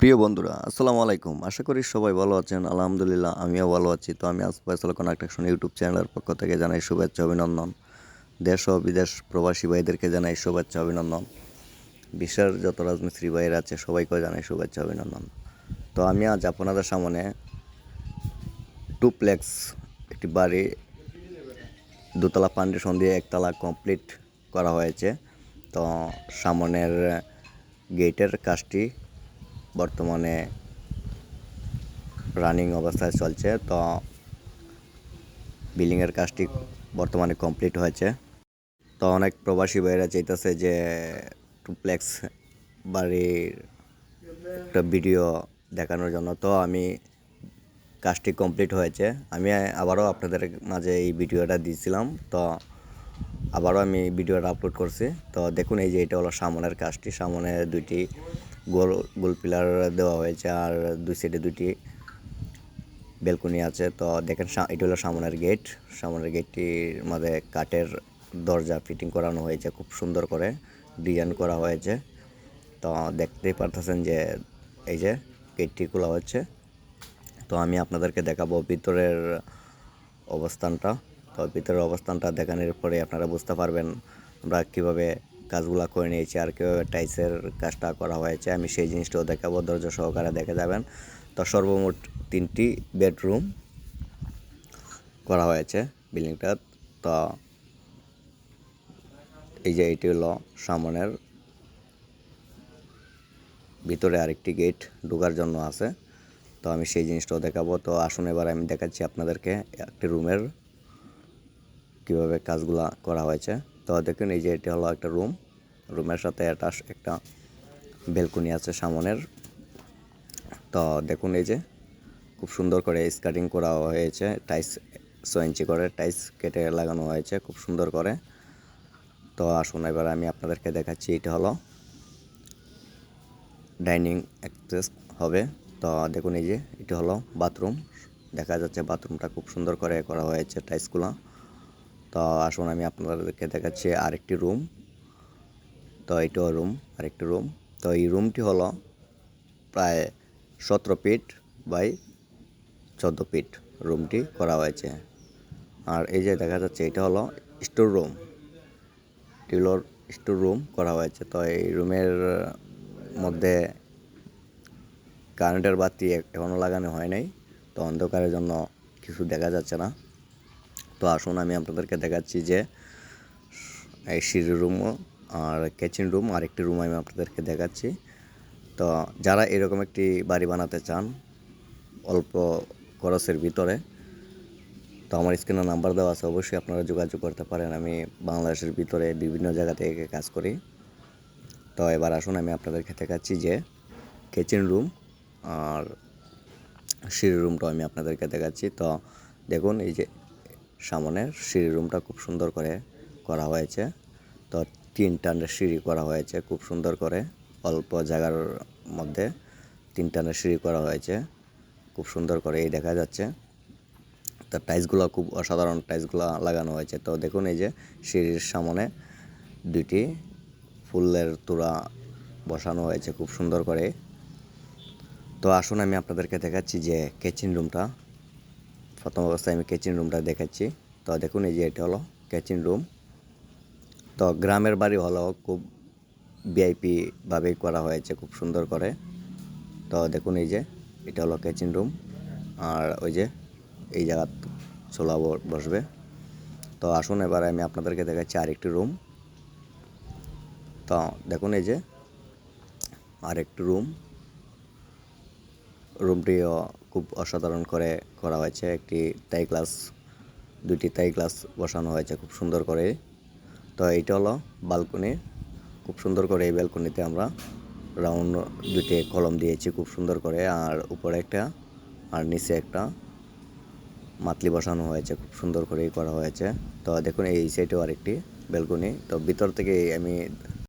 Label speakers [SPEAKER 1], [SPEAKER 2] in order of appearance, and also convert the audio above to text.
[SPEAKER 1] প্রিয় বন্ধুরা, আসসালামু আলাইকুম। আশা করি সবাই ভালো আছেন। আলহামদুলিল্লাহ, আমিও ভালো আছি। তো আমি আসফাইসাল কনাকটেকশন ইউটিউব চ্যানেলের পক্ষ থেকে জানাই শুভেচ্ছা, অভিনন্দন। দেশ ও বিদেশ প্রবাসী ভাইদেরকে জানাই শুভেচ্ছা, অভিনন্দন। বিশ্বের যত রাজমিস্ত্রি ভাইয়ের আছে সবাইকে জানাই শুভেচ্ছা, অভিনন্দন। তো আমি আজ আপনাদের সামনে টুপ্লেক্স একটি বাড়ি, দোতলা ফাউন্ডেশন দিয়ে একতলা কমপ্লিট করা হয়েছে। তো সামনের গেটের কাজটি বর্তমানে রানিং অবস্থায় চলছে, তো বিল্ডিংয়ের কাজটি বর্তমানে কমপ্লিট হয়েছে। তো অনেক প্রবাসী ভাইরা চাইতেছে যে টুপ্লেক্স বাড়ির একটা ভিডিও দেখানোর জন্য। তো আমি কাজটি কমপ্লিট হয়েছে। আমি আবারও আপনাদের মাঝে এই ভিডিওটা দিয়েছিলাম, তো আবারও আমি ভিডিওটা আপলোড করছি। তো দেখুন এই যে এটা হলো সামনের কাজটি। সামনে দুইটি গোল গোল পিলার দেওয়া হয়েছে আর দুই সাইডে দুইটি বেলকনি আছে। তো দেখেন এটা হলো সামনের গেট সামনের গেটটির মধ্যে কাঠের দরজা ফিটিং করানো হয়েছে খুব সুন্দর করে ডিজাইন করা হয়েছে। তো দেখতেই পারতেছেন যে এই যে গেটটি খোলা হচ্ছে। তো আমি আপনাদেরকে দেখাবো ভিতরের অবস্থানটা। তো ভিতরের অবস্থানটা দেখানোর পরে আপনারা বুঝতে পারবেন আমরা কীভাবে কাজগুলো করে নিয়েছি আর কীভাবে টাইসের কাজটা করা হয়েছে, আমি সেই জিনিসটাও দেখাবো, ধৈর্য সহকারে দেখে যাবেন। তো সর্বমোট তিনটি বেডরুম করা হয়েছে বিল্ডিংটা। তো এই যে এটি হলো সামনের, ভিতরে আরেকটি গেট ঢোকার জন্য আছে। তো আমি সেই জিনিসটাও দেখাবো। তো আসুন এবার আমি দেখাচ্ছি আপনাদেরকে একটি রুমের কীভাবে কাজগুলা করা হয়েছে। তো দেখুন, এই যে এটি হলো একটা রুম রুমের সাথে অ্যাটাচ একটা বেলকনি আছে সামনের। তো দেখুন, এই যে খুব সুন্দর করে স্কার্টিং করা হয়েছে। টাইস ছয় ইঞ্চি করে টাইস কেটে লাগানো হয়েছে, খুব সুন্দর করে। তো আসুন, এবার আমি আপনাদেরকে দেখাচ্ছি, এটা হলো ডাইনিং অ্যাক্সেস হবে। তো দেখুন, এই যে এটা হলো বাথরুম দেখা যাচ্ছে বাথরুমটা খুব সুন্দর করে করা হয়েছে টাইলসগুলো তো আসুন আমি আপনাদেরকে দেখাচ্ছি আরেকটি রুম। তো এইটাও রুম, আরেকটি রুম। তো এই রুমটি হলো প্রায় সতেরো ফিট বাই চোদ্দ ফিট রুমটি করা হয়েছে। আর এই যে দেখা যাচ্ছে, এটা হলো স্টোর রুম। টিলোর স্টোর রুম করা হয়েছে। তো এই রুমের মধ্যে কারেন্টের বাতি এখনও লাগানো হয় নাই। তো অন্ধকারের জন্য কিছু দেখা যাচ্ছে না। তো আসুন আমি আপনাদেরকে দেখাচ্ছি যে এই সিঁড়ি রুমও আর কিচেন রুম আর একটি রুম আমি আপনাদেরকে দেখাচ্ছি। তো যারা এরকম একটি বাড়ি বানাতে চান, অল্প খরচের ভিতরে, তো আমার স্ক্রিনে নাম্বার দেওয়া আছে, অবশ্যই আপনারা যোগাযোগ করতে পারেন। আমি বাংলাদেশের ভিতরে বিভিন্ন জায়গা থেকে কাজ করি। তো এবার আসুন, আমি আপনাদেরকে দেখাচ্ছি যে কিচেন রুম আর সিঁড়ি রুমটাও আমি আপনাদেরকে দেখাচ্ছি। তো দেখুন, এই যে সামনের সিঁড়ি রুমটা খুব সুন্দর করে করা হয়েছে। তো তিন তিনটানের সিঁড়ি করা হয়েছে খুব সুন্দর করে। অল্প জায়গার মধ্যে তিনটানের সিঁড়ি করা হয়েছে। খুব সুন্দর করে এই দেখা যাচ্ছে। তো টাইলসগুলো খুব অসাধারণ টাইলসগুলো লাগানো হয়েছে। তো দেখুন এই যে সিঁড়ির সামনে দুইটি ফুলের তোড়া বসানো হয়েছে খুব সুন্দর করে। তো আসুন আমি আপনাদেরকে দেখাচ্ছি যে কিচেন রুমটা প্রথম অবস্থায় আমি কিচেন রুমটা দেখাচ্ছি। তো দেখুন, এই যে এটা হলো কিচেন রুম তো গ্রামের বাড়ি হলো খুব ভিআইপি ভাবেই করা হয়েছে, খুব সুন্দর করে। তো দেখুন, এই যে এটা হলো কিচেন রুম আর ওই যে এই জায়গা ছোলা বসবে। তো আসুন, এবার আমি আপনাদেরকে দেখাচ্ছি আরেকটি রুম তো দেখুন, এই যে আরেকটি রুম রুমটিও খুব অসাধারণ করে করা হয়েছে। একটি তাই গ্লাস দুটি তাই গ্লাস বসানো হয়েছে খুব সুন্দর করে। তো এইটা হলো বালকনি খুব সুন্দর করে এই ব্যালকনিতে আমরা রাউন্ড দুটি কলম দিয়েছি খুব সুন্দর করে। আর উপরে একটা, আর নিচে একটা মাতলি বসানো হয়েছে, খুব সুন্দর করেই করা হয়েছে। তো দেখুন, এই সাইডেও আরেকটি ব্যালকনি তো ভিতর থেকে আমি